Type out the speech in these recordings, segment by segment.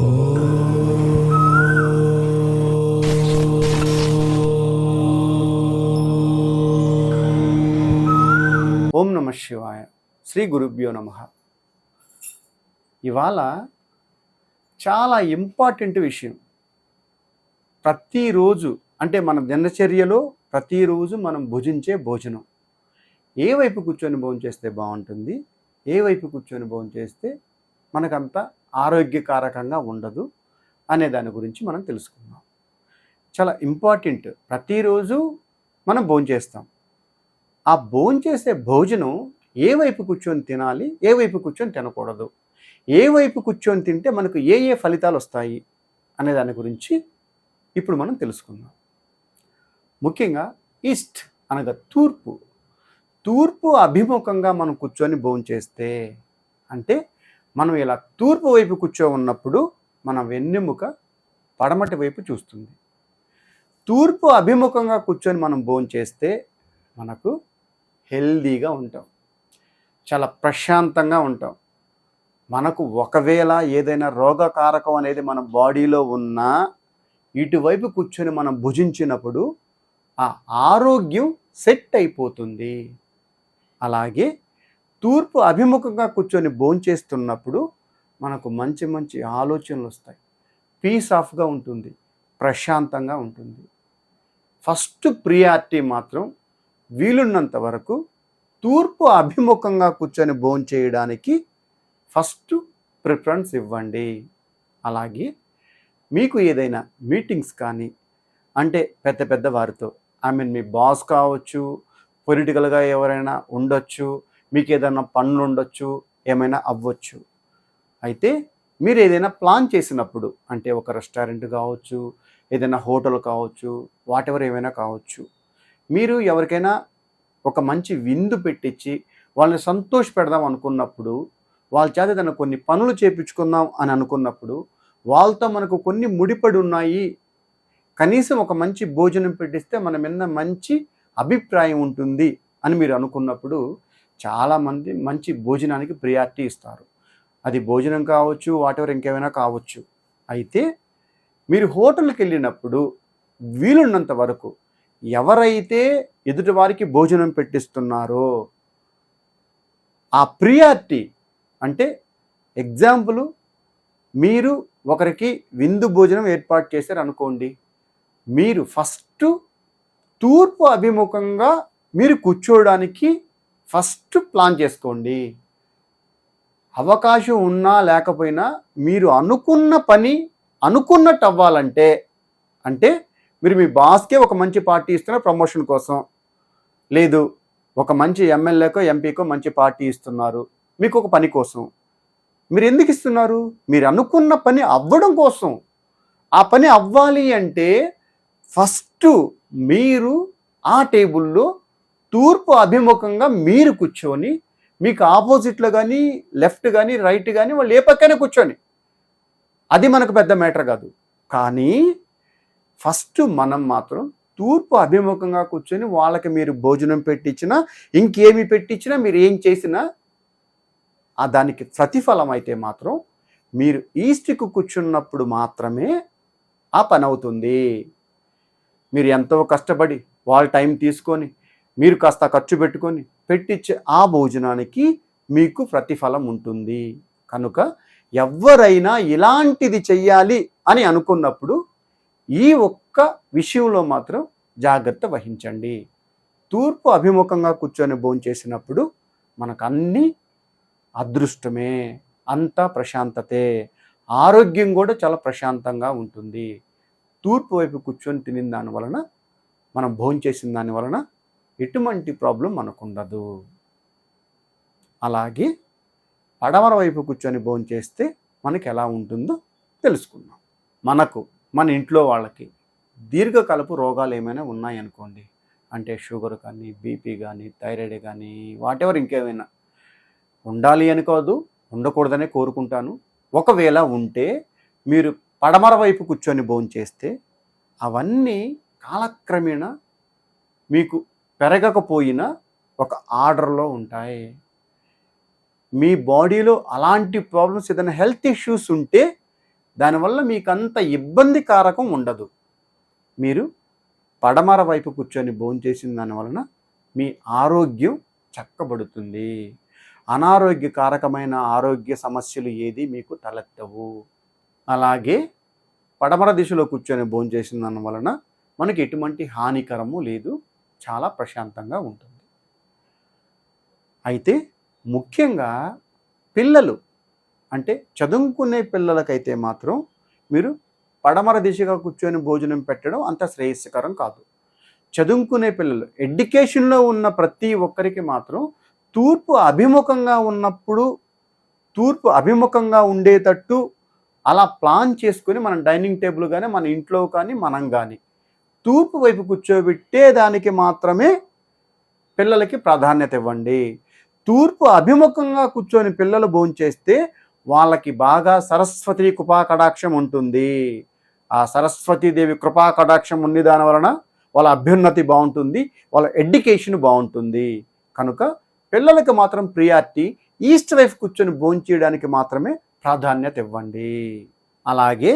ఓం నమ శివాయ. శ్రీ గురుభ్యో నమ. ఇవాళ చాలా ఇంపార్టెంట్ విషయం. ప్రతిరోజు అంటే మన దినచర్యలో ప్రతిరోజు మనం భుజించే భోజనం. ఏ వైపు కూర్చొని భోజనం చేస్తే బాగుంటుంది? ఏ వైపు కూర్చొని భోజనం చేస్తే మనకంత ఆరోగ్యకారకంగా ఉండదు అనే దాని గురించి మనం తెలుసుకుందాం. చాలా ఇంపార్టెంట్. ప్రతిరోజు మనం భోంచేస్తాం ఆ భోజనం చేసే భోజనం ఏ వైపు కూర్చొని తినాలి ఏ వైపు కూర్చొని తినకూడదు ఏ వైపు కూర్చొని తింటే మనకు ఏ ఏ ఫలితాలు వస్తాయి అనే దాని గురించి ఇప్పుడు మనం తెలుసుకుందాం. ముఖ్యంగా ఈస్ట్ అనగా తూర్పు. తూర్పు అభిముఖంగా మనం కూర్చొని భోజనం చేస్తే అంటే మనం ఇలా తూర్పు వైపు కూర్చో ఉన్నప్పుడు మన వెన్నెముక పడమటి వైపు చూస్తుంది. తూర్పు అభిముఖంగా కూర్చొని మనం భోజనం చేస్తే మనకు హెల్దీగా ఉంటాం. చాలా ప్రశాంతంగా ఉంటాం. మనకు ఒకవేళ ఏదైనా రోగకారకం అనేది మన బాడీలో ఉన్నా ఇటువైపు కూర్చొని మనం భుజించినప్పుడు ఆ ఆరోగ్యం సెట్ అయిపోతుంది. అలాగే తూర్పు అభిముఖంగా కూర్చొని భోంచేస్తున్నప్పుడు మనకు మంచి మంచి ఆలోచనలు వస్తాయి. పీస్ ఆఫ్గా ఉంటుంది. ప్రశాంతంగా ఉంటుంది. ఫస్ట్ ప్రియారిటీ మాత్రం వీలున్నంత వరకు తూర్పు అభిముఖంగా కూర్చొని భోంచేయడానికి ఫస్ట్ ప్రిఫరెన్స్ ఇవ్వండి. అలాగే మీకు ఏదైనా మీటింగ్స్ కానీ అంటే పెద్ద పెద్ద వారితో ఐ మీన్ మీ బాస్ కావచ్చు పొలిటికల్గా ఎవరైనా ఉండొచ్చు మీకు ఏదైనా పనులు ఉండొచ్చు ఏమైనా అవ్వచ్చు. అయితే మీరు ఏదైనా ప్లాన్ చేసినప్పుడు అంటే ఒక రెస్టారెంట్ కావచ్చు ఏదైనా హోటల్ కావచ్చు వాటెవర్ ఏమైనా కావచ్చు మీరు ఎవరికైనా ఒక మంచి విందు పెట్టించి వాళ్ళని సంతోష పెడదాం అనుకున్నప్పుడు వాళ్ళ చేత ఏదైనా కొన్ని పనులు చేపించుకుందాం అని అనుకున్నప్పుడు వాళ్ళతో మనకు కొన్ని ముడిపడి ఉన్నాయి కనీసం ఒక మంచి భోజనం పెట్టిస్తే మన మీద మంచి అభిప్రాయం ఉంటుంది అని మీరు అనుకున్నప్పుడు చాలామంది మంచి భోజనానికి ప్రియారిటీ ఇస్తారు. అది భోజనం కావచ్చు వాటెవర్ ఇంకేమైనా కావచ్చు. అయితే మీరు హోటల్కి వెళ్ళినప్పుడు వీలున్నంత వరకు ఎవరైతే ఎదుటివారికి భోజనం పెట్టిస్తున్నారో ఆ ప్రియారిటీ అంటే ఎగ్జాంపుల్ మీరు ఒకరికి విందు భోజనం ఏర్పాటు చేశారు అనుకోండి మీరు ఫస్ట్ తూర్పు అభిముఖంగా మీరు కూర్చోవడానికి ఫస్ట్ ప్లాన్ చేసుకోండి. అవకాశం ఉన్నా లేకపోయినా మీరు అనుకున్న పని అనుకున్నట్టు అవ్వాలంటే అంటే మీరు మీ బాస్కే ఒక మంచి పార్టీ ఇస్తున్నారు ప్రమోషన్ కోసం. లేదు ఒక మంచి ఎమ్మెల్యేకో ఎంపీకో మంచి పార్టీ ఇస్తున్నారు. మీకు ఒక పని కోసం. మీరు ఎందుకు ఇస్తున్నారు? మీరు అనుకున్న పని అవ్వడం కోసం. ఆ పని అవ్వాలి అంటే ఫస్ట్ మీరు ఆ టేబుల్లో తూర్పు అభిముఖంగా మీరు కూర్చొని మీకు ఆపోజిట్లో కానీ లెఫ్ట్ కానీ రైట్ కానీ వాళ్ళు ఏ పక్కనే కూర్చొని. అది మనకు పెద్ద మ్యాటర్ కాదు. కానీ ఫస్ట్ మనం మాత్రం తూర్పు అభిముఖంగా కూర్చొని వాళ్ళకి మీరు భోజనం పెట్టించినా ఇంకేమి పెట్టించినా మీరు ఏం చేసినా ఆ దానికి ప్రతిఫలం అయితే మాత్రం మీరు ఈస్ట్కి కూర్చున్నప్పుడు మాత్రమే ఆ పని అవుతుంది. మీరు ఎంతో కష్టపడి వాళ్ళ టైం తీసుకొని మీరు కాస్త ఖర్చు పెట్టుకొని పెట్టించే ఆ భోజనానికి మీకు ప్రతిఫలం ఉంటుంది. కనుక ఎవరైనా ఇలాంటిది చెయ్యాలి అని అనుకున్నప్పుడు ఈ ఒక్క విషయంలో మాత్రం జాగ్రత్త వహించండి. తూర్పు అభిముఖంగా కూర్చొని భోంచేసినప్పుడు మనకు అన్నీ అదృష్టమే అంతా ప్రశాంతతే ఆరోగ్యం కూడా చాలా ప్రశాంతంగా ఉంటుంది. తూర్పు వైపు కూర్చొని తినిన దాని వలన మనం భోంచేసిన దాని వలన ఎటువంటి ప్రాబ్లం మనకు ఉండదు అలాగే పడమర వైపు కూర్చొని భోంచేస్తే మనకి ఎలా ఉంటుందో తెలుసుకుందాం. మనకు మన ఇంట్లో వాళ్ళకి దీర్ఘకాలపు రోగాలు ఏమైనా ఉన్నాయనుకోండి అంటే షుగర్ కానీ బీపీ కానీ థైరాయిడ్ కానీ వాటెవర్ ఇంకేమైనా ఉండాలి అని కాదు ఉండకూడదనే కోరుకుంటాను. ఒకవేళ ఉంటే మీరు పడమర వైపు కూర్చొని భోంచేస్తే అవన్నీ కాలక్రమేణా మీకు పెరగకపోయినా ఒక ఆర్డర్లో ఉంటాయి. మీ బాడీలో అలాంటి ప్రాబ్లమ్స్ ఏదైనా హెల్త్ ఇష్యూస్ ఉంటే దానివల్ల మీకు అంత ఇబ్బందికారకం ఉండదు. మీరు పడమర వైపు కూర్చొని భోంచేసిన దానివలన మీ ఆరోగ్యం చక్కబడుతుంది. అనారోగ్యకారకమైన ఆరోగ్య సమస్యలు ఏది మీకు తలెత్తవు. అలాగే పడమర దిశలో కూర్చొని భోంచేసిన దాని వలన మనకి ఎటువంటి హానికరము లేదు. చాలా ప్రశాంతంగా ఉంటుంది. అయితే ముఖ్యంగా పిల్లలు అంటే చదువుకునే పిల్లలకైతే మాత్రం మీరు పడమర దిశగా కూర్చొని భోజనం పెట్టడం అంత శ్రేయస్కరం కాదు. చదువుకునే పిల్లలు ఎడ్యుకేషన్లో ఉన్న ప్రతి ఒక్కరికి మాత్రం తూర్పు అభిముఖంగా ఉన్నప్పుడు తూర్పు అభిముఖంగా ఉండేటట్టు అలా ప్లాన్ చేసుకొని మనం డైనింగ్ టేబుల్ కానీ మన ఇంట్లో కానీ మనం కానీ తూర్పు వైపు కూర్చోబెట్టే దానికి మాత్రమే పిల్లలకి ప్రాధాన్యత ఇవ్వండి. తూర్పు అభిముఖంగా కూర్చొని పిల్లలు భోంచేస్తే వాళ్ళకి బాగా సరస్వతి కృపా కటాక్షం ఉంటుంది. ఆ సరస్వతీదేవి కృపా కటాక్షం ఉంది దాని వలన వాళ్ళ అభ్యున్నతి బాగుంటుంది వాళ్ళ ఎడ్యుకేషన్ బాగుంటుంది. కనుక పిల్లలకి మాత్రం ప్రియారిటీ ఈస్ట్ వైఫ్ కూర్చొని భోంచేయడానికి మాత్రమే ప్రాధాన్యత ఇవ్వండి. అలాగే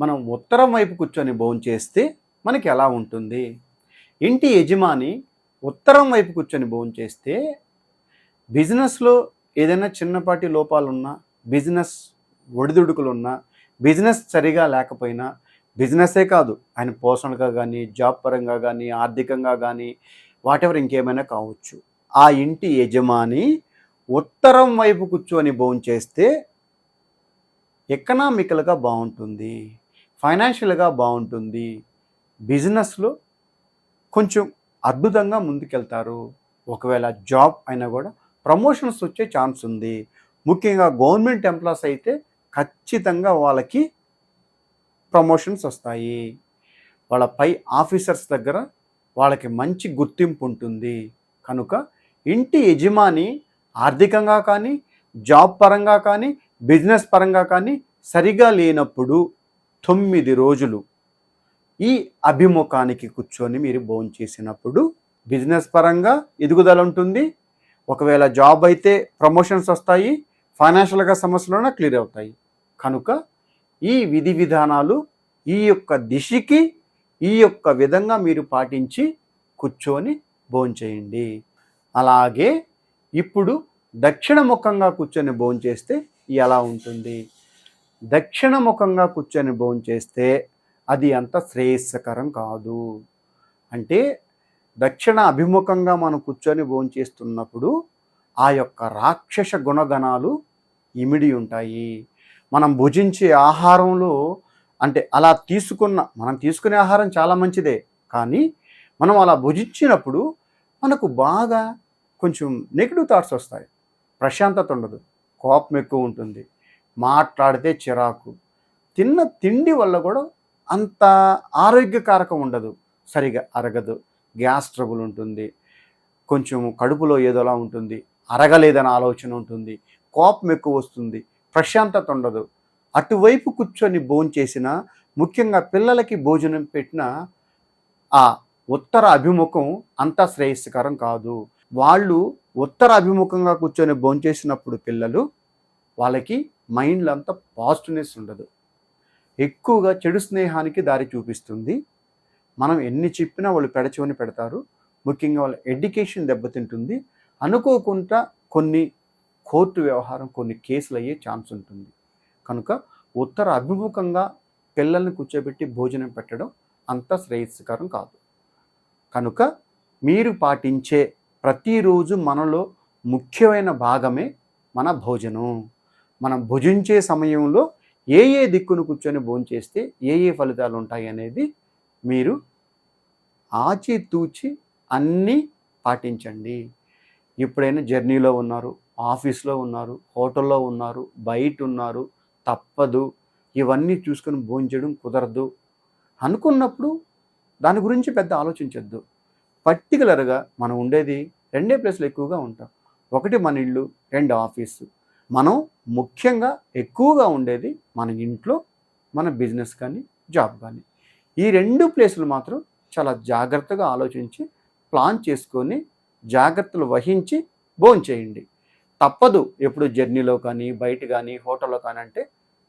మనం ఉత్తరం వైపు కూర్చొని భోంచేస్తే మనకి ఎలా ఉంటుంది? ఇంటి యజమాని ఉత్తరం వైపు కూర్చొని భోంచేస్తే బిజినెస్లో ఏదైనా చిన్నపాటి లోపాలున్నా బిజినెస్ ఒడిదుడుకులున్నా బిజినెస్ సరిగా లేకపోయినా బిజినెస్సే కాదు. ఆయన పోషణగా కానీ జాబ్ పరంగా కానీ ఆర్థికంగా కానీ వాటెవర్ ఇంకేమైనా కావచ్చు. ఆ ఇంటి యజమాని ఉత్తరం వైపు కూర్చొని భోంచేస్తే ఎకనామికల్గా బాగుంటుంది. ఫైనాన్షియల్గా బాగుంటుంది. బిజినెస్లో కొంచెం అద్భుతంగా ముందుకెళ్తారు. ఒకవేళ జాబ్ అయినా కూడా ప్రమోషన్స్ వచ్చే ఛాన్స్ ఉంది. ముఖ్యంగా గవర్నమెంట్ ఎంప్లాయీస్ అయితే ఖచ్చితంగా వాళ్ళకి ప్రమోషన్స్ వస్తాయి. వాళ్ళ పై ఆఫీసర్స్ దగ్గర వాళ్ళకి మంచి గుర్తింపు ఉంటుంది. కనుక ఇంటి యజమాని ఆర్థికంగా కానీ జాబ్ పరంగా కానీ బిజినెస్ పరంగా కానీ సరిగా లేనప్పుడు తొమ్మిది రోజులు ఈ అభిముఖానికి కూర్చొని మీరు భోజనం చేసినప్పుడు బిజినెస్ పరంగా ఎదుగుదల ఉంటుంది. ఒకవేళ జాబ్ అయితే ప్రమోషన్స్ వస్తాయి ఫైనాన్షియల్గా సమస్యలు క్లియర్ అవుతాయి. కనుక ఈ విధి విధానాలు ఈ యొక్క దిశకి ఈ యొక్క విధంగా మీరు పాటించి కూర్చొని భోంచేయండి అలాగే ఇప్పుడు దక్షిణ ముఖంగా కూర్చొని భోంచేస్తే ఎలా ఉంటుంది? దక్షిణ ముఖంగా కూర్చొని భోంచేస్తే అది అంత శ్రేయస్కరం కాదు. అంటే దక్షిణ అభిముఖంగా మనం కూర్చొని భోంచేస్తున్నప్పుడు ఆ యొక్క రాక్షస గుణగణాలు ఇమిడి ఉంటాయి. మనం భుజించే ఆహారంలో అంటే అలా తీసుకున్న మనం తీసుకునే ఆహారం చాలా మంచిదే. కానీ మనం అలా భుజించినప్పుడు మనకు బాగా కొంచెం నెగిటివ్ థాట్స్ వస్తాయి. ప్రశాంతత ఉండదు. కోపం ఎక్కువ ఉంటుంది. మాట్లాడితే చిరాకు. తిన్న తిండి వల్ల కూడా అంత ఆరోగ్యకారకం ఉండదు. సరిగా అరగదు. గ్యాస్ ట్రబుల్ ఉంటుంది. కొంచెం కడుపులో ఏదోలా ఉంటుంది. అరగలేదన్న ఆలోచన ఉంటుంది. కోపం ఎక్కువ వస్తుంది. ప్రశాంతత ఉండదు. అటువైపు కూర్చొని భోంచేసిన ముఖ్యంగా పిల్లలకి భోజనం పెట్టిన ఆ ఉత్తర అభిముఖం అంత శ్రేయస్కరం కాదు. వాళ్ళు ఉత్తర అభిముఖంగా కూర్చొని భోంచేసినప్పుడు పిల్లలు వాళ్ళకి మైండ్లో అంత పాజిటివ్నెస్ ఉండదు. ఎక్కువగా చెడు స్నేహానికి దారి చూపిస్తుంది. మనం ఎన్ని చెప్పినా వాళ్ళు పెడచవని పెడతారు. ముఖ్యంగా వాళ్ళ ఎడ్యుకేషన్ దెబ్బతింటుంది. అనుకోకుండా కొన్ని కోర్టు వ్యవహారం కొన్ని కేసులు అయ్యే ఛాన్స్ ఉంటుంది. కనుక ఉత్తర అభిముఖంగా పిల్లల్ని కూర్చోబెట్టి భోజనం పెట్టడం అంత శ్రేయస్కరం కాదు. కనుక మీరు పాటించే ప్రతిరోజు మనలో ముఖ్యమైన భాగమే మన భోజనం. మనం భుజించే సమయంలో ఏ ఏ దిక్కును కూర్చొని భోంచేస్తే ఏ ఏ ఫలితాలు ఉంటాయి అనేది మీరు ఆచితూచి అన్నీ పాటించండి. ఎప్పుడైనా జర్నీలో ఉన్నారు ఆఫీస్లో ఉన్నారు హోటల్లో ఉన్నారు బయట ఉన్నారు తప్పదు. ఇవన్నీ చూసుకొని భోంచడం కుదరదు. అనుకున్నప్పుడు దాని గురించి పెద్ద ఆలోచించద్దు. పర్టికులర్గా మనం ఉండేది రెండే ప్లేస్లు ఎక్కువగా ఉంటాం. ఒకటి మన ఇల్లు రెండు ఆఫీసు. మనం ముఖ్యంగా ఎక్కువగా ఉండేది మన ఇంట్లో మన బిజినెస్ కానీ జాబ్ కానీ. ఈ రెండు ప్లేసులు మాత్రం చాలా జాగ్రత్తగా ఆలోచించి ప్లాన్ చేసుకొని జాగ్రత్తలు వహించి భోంచేయండి తప్పదు ఎప్పుడు జర్నీలో కానీ బయట కానీ హోటల్లో కానీ అంటే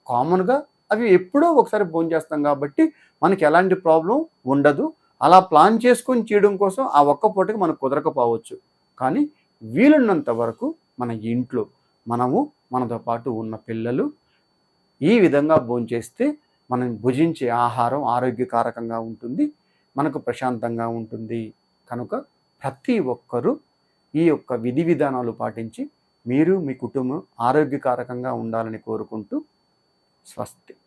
కామన్గా అవి ఎప్పుడో ఒకసారి భోంచేస్తాం కాబట్టి మనకి ఎలాంటి ప్రాబ్లం ఉండదు. అలా ప్లాన్ చేసుకొని చేయడం కోసం ఆ ఒక్క పూటకి మనకు కుదరకపోవచ్చు. కానీ వీలున్నంత వరకు మన ఇంట్లో మనము మనతో పాటు ఉన్న పిల్లలు ఈ విధంగా భోంచేస్తే మనం భుజించే ఆహారం ఆరోగ్యకారకంగా ఉంటుంది మనకు ప్రశాంతంగా ఉంటుంది. కనుక ప్రతి ఒక్కరూ ఈ యొక్క విధి విధానాలు పాటించి మీరు మీ కుటుంబం ఆరోగ్యకారకంగా ఉండాలని కోరుకుంటూ స్వస్తి.